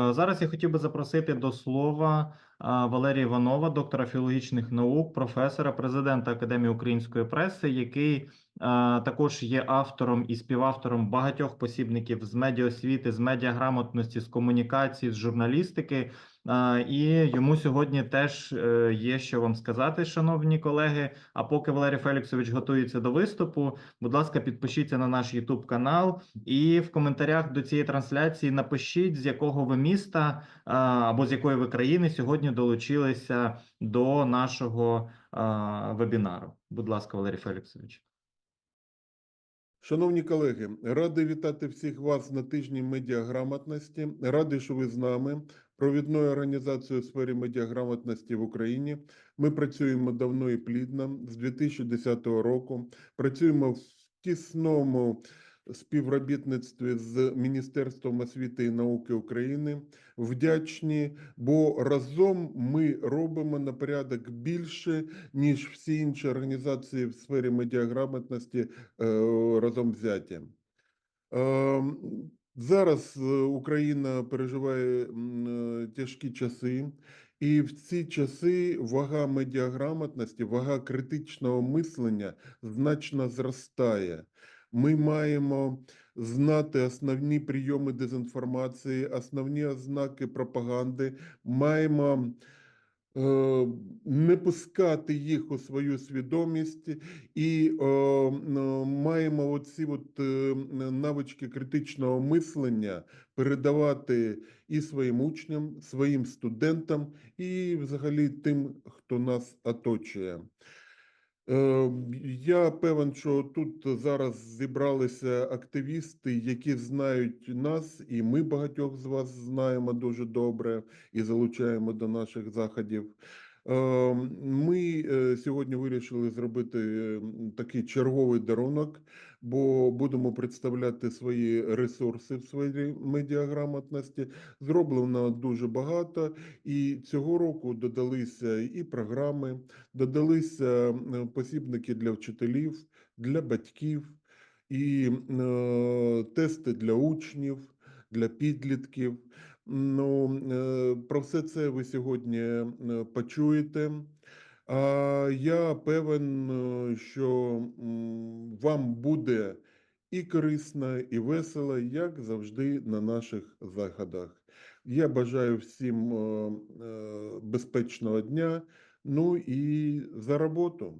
Е, Зараз я хотів би запросити до слова Валерія Іванова, доктора філологічних наук, професора, президента Академії української преси, який також є автором і співавтором багатьох посібників з медіаосвіти, з медіаграмотності, з комунікації, з журналістики. І йому сьогодні теж е, є що вам сказати, шановні колеги. А поки Валерій Феліксович готується до виступу, будь ласка, підпишіться на наш YouTube канал і в коментарях до цієї трансляції напишіть, з якого ви міста або з якої ви країни сьогодні долучилися до нашого вебінару. Будь ласка, Валерій Феліксович. Шановні колеги, радий вітати всіх вас на тижні медіаграмотності. Радий, що ви з нами. Провідною організацією у сфері медіаграмотності в Україні. Ми працюємо давно і плідно з 2010 року. Працюємо в тісному співробітництві з Міністерством освіти і науки України. Вдячні, бо разом ми робимо на порядок більше, ніж всі інші організації в сфері медіаграмотності е, разом взяті. Е, Зараз е, Україна переживає е, тяжкі часи, і в ці часи вага медіаграмотності, вага критичного мислення значно зростає. Ми маємо знати основні прийоми дезінформації, основні ознаки пропаганди, маємо е, не пускати їх у свою свідомість і е, маємо оці от, е, навички критичного мислення передавати і своїм учням, своїм студентам, і взагалі тим, хто нас оточує. Е, Я певен, що тут зараз зібралися активісти, які знають нас, і ми багатьох з вас знаємо дуже добре і залучаємо до наших заходів. Е, Ми е, сьогодні вирішили зробити такий черговий дарунок, бо будемо представляти свої ресурси в сфері медіаграмотності. Зроблено дуже багато, і цього року додалися і програми, додалися посібники для вчителів, для батьків, і е, тести для учнів, для підлітків. Ну, е, про все це ви сьогодні е, почуєте. А я певен, е, що вам буде і корисно, і весело, як завжди на наших заходах. Я бажаю всім безпечного дня. Ну і за роботу.